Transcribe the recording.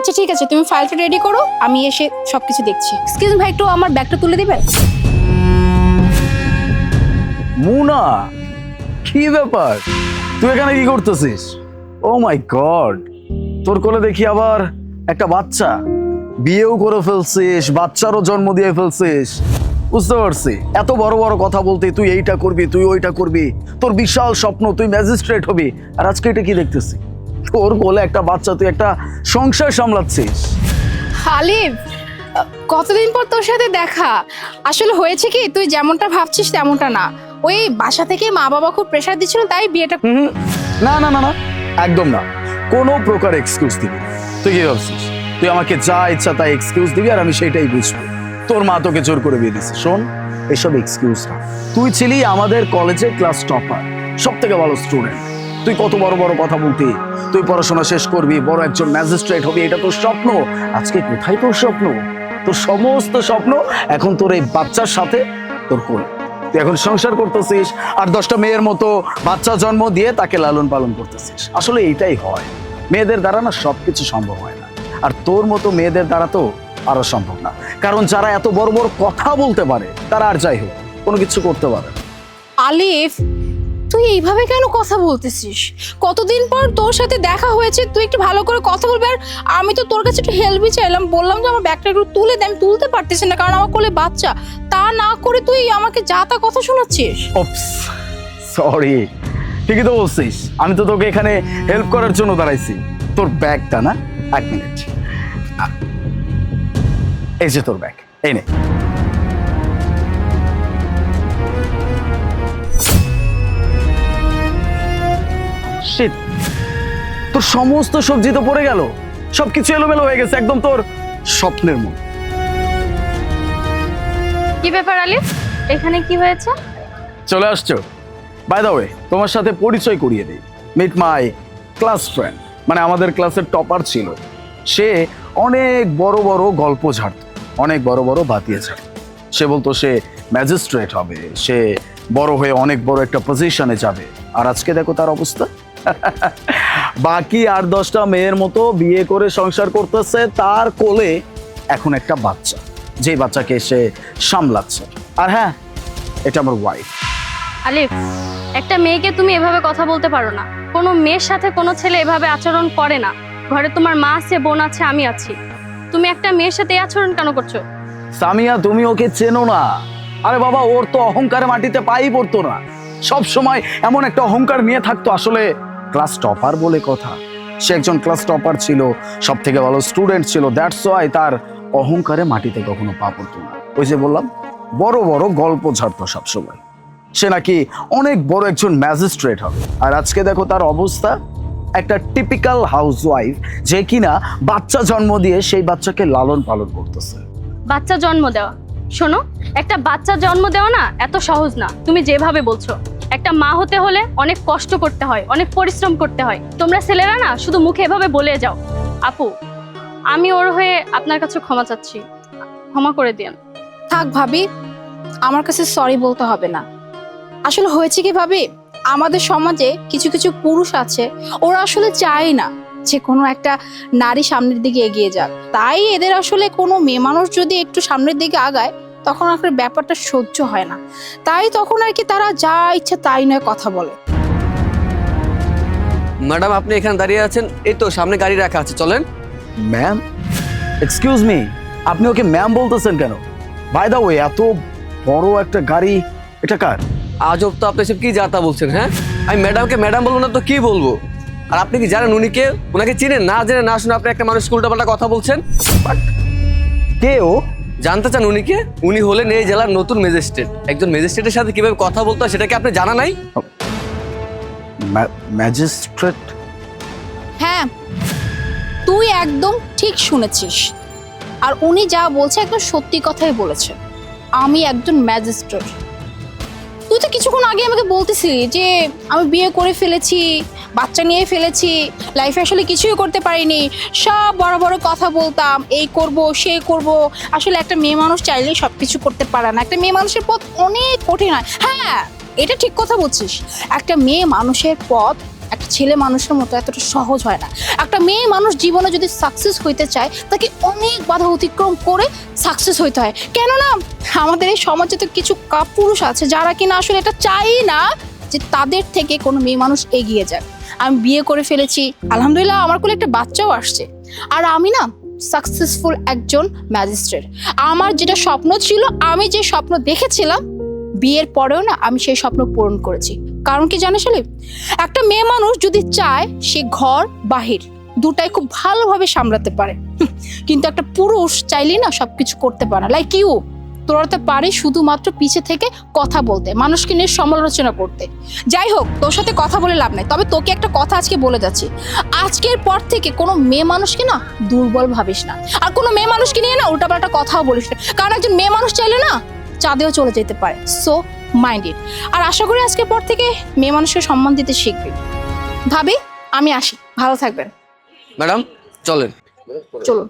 আচ্ছা ঠিক আছে, তুমি ফাইলটা রেডি করো, আমি এসে সবকিছু দেখছি। এক্সকিউজ ভাই, একটু আমার ব্যাগটা তুলে দিবেন? মুনা, কি ব্যাপার? তুই এখানে কি করতেছিস? ও মাই গড তোর কোলে দেখি আবার একটা বাচ্চা। বিয়েও করে ফেলছিস, বাচ্চারও জন্ম দিয়ে ফেলছিস। বুঝতে পারছি, এত বড় বড় কথা বলতে তুই এইটা করবি, তুই ওইটা করবি। তোর বিশাল স্বপ্ন, তুই ম্যাজিস্ট্রেট হবি। আর আজকে এটা কি দেখতেছি তোর কোলে একটা বাচ্চা তুই একটা সংসার সামলাচ্ছিস। আলিফ কতদিন পর তোর সাথে দেখা? আসলে হয়েছে কি তুই যেমনটা ভাবছিস তেমনটা না। ওই বাসা থেকে মা বাবা খুব প্রেশার দিচ্ছিল তাই বিয়েটা হুম, না না না না একদম না। কোনো প্রকার এক্সকিউজ দিবি না। তুই কি ভাবছিস? তুই আমাকে যা ইচ্ছা তাই এক্সকিউজ দিবি আর আমি সেটাই বুঝব। তোর মা তোকে জোর করে বিয়ে দিছে শোন এসব এক্সকিউজ না। তুই ছিলি আমাদের কলেজে ক্লাস টপার সব থেকে ভালো স্টুডেন্ট তুই কত বড় বড় কথা বলতি? তুই পড়াশোনা শেষ করবি, বড় একজন ম্যাজিস্ট্রেট হবি, এটা তোর স্বপ্ন। আজকে কোথায় তোর স্বপ্ন? তোর সমস্ত স্বপ্ন এখন তোর এই বাচ্চার সাথে তোর কোল। তুই এখন সংসার করতেছিস, আর দশটা মেয়ের মতো বাচ্চা জন্ম দিয়ে তাকে লালন পালন করতেছিস। আসলে এইটাই হয়। মেয়েদের দ্বারা না সবকিছু সম্ভব হয় না। আর তোর মতো মেয়েদের দ্বারা তো আরও সম্ভব না। কারণ যারা এত বড় বড় কথা বলতে পারে, তারা আর যাই হোক, কোনো কিছু করতে পারে। আলিফ তুই এইভাবে কেন কথা বলতেছিস? কতদিন পর তোর সাথে দেখা হয়েছে, তুই একটু ভালো করে কথা বলবি, আর আমি তো তোর কাছে একটু হেল্পই চাইলাম। বললাম যে আমার ব্যাগটা একটু তুলে দে, আমি তুলতে পারতেছি না, কারণ আমার কোলে বাচ্চা। তা না করে তুই আমাকে যা তা কথা শোনাচ্ছিস? সরি ঠিকই তো বলছিস। আমি তো তোকে এখানে হেল্প করার জন্য দাঁড়াইছি। তোর ব্যাগটা না, এক মিনিট এই যে তোর ব্যাগ, এই নে। Shit, তোর সমস্ত সবজি তো পড়ে গেল। সবকিছু এলোমেলো হয়ে গেছে একদম তোর স্বপ্নের মতো। কি ব্যাপার আলিফ? এখানে কি হয়েছে? চলে আসছো। বাই দা ওয়ে তোমার সাথে পরিচয় করিয়ে দিই। মিট মাই ক্লাস ফ্রেন্ড মানে আমাদের ক্লাসের টপার ছিল। সে অনেক বড় বড় গল্প ঝাড়ত অনেক বড় বড় বাতিয়ে ঝাড়ত। সে বলতো সে ম্যাজিস্ট্রেট হবে সে বড় হয়ে অনেক বড় একটা পজিশনে যাবে। আর আজকে দেখো তার অবস্থা। বাকি আর দশটা মেয়ের মতো বিয়ে করে সংসার করতেছে তার কোলে এখন একটা বাচ্চা। যে বাচ্চাকে সে সামলাচ্ছে। আর হ্যাঁ এটা আমার ওয়াইফ আলিফ একটা মেয়েকে তুমি এভাবে কথা বলতে পারো না। কোনো মেয়ের সাথে কোনো ছেলে এভাবে আচরণ করে না। ঘরে তোমার মা আছে বোন আছে আমি আছি। তুমি একটা মেয়ের সাথে এই আচরণ কেন করছ? সামিয়া তুমি ওকে চেনো না। আরে বাবা ওর তো অহংকারে মাটিতে পাই পড়তো না। সব সময় এমন একটা অহংকার নিয়ে থাকতো আসলে। ক্লাস টপার বলে কথা। সে একজন ক্লাস টপার ছিল সব থেকে ভালো স্টুডেন্ট ছিল দ্যাটস ওয়াই তার অহংকারে মাটিতে কখনো পা পড়তো না। ওই যে বললাম, বড় বড় গল্প ঝাড়তো সবসময়। সে নাকি অনেক বড় একজন ম্যাজিস্ট্রেট হবে। আর আজকে দেখো তার অবস্থা, একটা টিপিক্যাল হাউসওয়াইফ যে কিনা বাচ্চা জন্ম দিয়ে সেই বাচ্চাকে লালন পালন করতেছে। বাচ্চা জন্ম দেওয়া। শোনো, একটা বাচ্চা জন্ম দেওয়া না এত সহজ না। তুমি যেভাবে বলছো, একটা মা হতে হলে অনেক কষ্ট করতে হয়, অনেক পরিশ্রম করতে হয়। তোমরা ছেলেরা না, শুধু মুখে এভাবে বলে যাও। আপু, আমি ওর হয়ে আপনার কাছে ক্ষমা চাচ্ছি। ক্ষমা করে দিন থাক ভাবি, আমার কাছে সরি বলতে হবে না। আসলে হয়েছে কি ভাবি, আমাদের সমাজে কিছু কিছু পুরুষ আছে, ওরা আসলে চায় না। যে কোনো একটা নারী সামনের দিকে এগিয়ে যাক। তাই এদের আসলে কোনো মেয়ে মানুষ যদি একটু সামনের দিকে আগায় তখন আর ব্যাপারটা সহ্য হয় না। তাই তখন আর কি তারা যা ইচ্ছে তাই নয় কথা বলে। ম্যাডাম আপনি এখানে দাঁড়িয়ে আছেন। এই তো সামনে গাড়ি রাখা আছে চলেন। ম্যাম? এক্সকিউজ মি আপনি ওকে ম্যাম বলতেছেন কেন? বাই দা ওয়ে এত বড় একটা গাড়ি এটা কার? আজব তো আপনি সব কি যাতা বলছেন হ্যাঁ? আমি ম্যাডামকে ম্যাডাম বলব না তো কি বলব? আর আপনি কি জানেন উনি কে? ওনাকে চিনেন? না জেনে না শুনে আপনি একটা মানুষ উল্টাপাল্টা কথা বলছেন? কে ও? জানতে চান উনিকে উনি হলেন এই জেলার নতুন ম্যাজিস্ট্রেট। একজন ম্যাজিস্ট্রেটের সাথে কীভাবে কথা বলতে হয় সেটা কি আপনি জানা নাই? ম্যাজিস্ট্রেট? হ্যাঁ তুই একদম ঠিক শুনেছিস। আর উনি যা বলছে একদম সত্যি কথাই বলেছে। আমি একজন ম্যাজিস্ট্রেট। তুই তো কিছুক্ষণ আগে আমাকে বলতেছিলি যে আমি বিয়ে করে ফেলেছি, বাচ্চা নিয়ে ফেলেছি লাইফে আসলে কিছুই করতে পারিনি। সব বড় বড় কথা বলতাম, এই করব, সে করব। আসলে একটা মেয়ে মানুষ চাইলেই সব কিছু করতে পারে না। একটা মেয়ে মানুষের পথ অনেক কঠিন হয়। হ্যাঁ এটা ঠিক কথা বলছিস। একটা মেয়ে মানুষের পথ একটা ছেলে মানুষের মতো এতটা সহজ হয় না। একটা মেয়ে মানুষ জীবনে যদি সাকসেস হইতে চায়, তাকে অনেক বাধা অতিক্রম করে সাকসেস হইতে হয়। কেননা, আমাদের এই সমাজে তো কিছু কাপুরুষ আছে যারা কিনা আসলে এটা চাই না যে তাদের থেকে কোনো মেয়ে মানুষ এগিয়ে যায় আমি বিয়ে করে ফেলেছি, আলহামদুলিল্লাহ আমার কোলে একটা বাচ্চাও আসছে। আর আমি না সাকসেসফুল একজন ম্যাজিস্ট্রেট আমার যেটা স্বপ্ন ছিল, আমি যে স্বপ্ন দেখেছিলাম বিয়ের পরেও না আমি সেই স্বপ্ন পূরণ করেছি। কারণ কি জানিস আলিফ? একটা মেয়ে মানুষ যদি চায় সে ঘর, বাহির দুটাই খুব ভালোভাবে সামলাতে পারে। কিন্তু একটা পুরুষ চাইলেই না সবকিছু করতে পারে লাইক ইউ তোরা তো পারে শুধুমাত্র পিছে থেকে কথা বলতে, মানুষকে নিয়ে সমালোচনা করতে। যাই হোক, তোর সাথে কথা বলে লাভ নাই। তবে তোকে একটা কথা আজকে বলে যাচ্ছি। আজকের পর থেকে কোনো মেয়ে মানুষকে না দুর্বল ভাবিস না। আর কোনো মেয়ে মানুষকে নিয়ে না উল্টাপাল্টা কথাও বলিস না। কারণ একজন মেয়ে মানুষ চাইলে না চাঁদেও চলে যেতে পারে। সো মাইন্ডেড আর আশা করি আজকের পর থেকে মেয়ে মানুষকে সম্মান দিতে শিখবে। ভাবি আমি আসি। ভালো থাকবেন। ম্যাডাম চলেন। চলুন।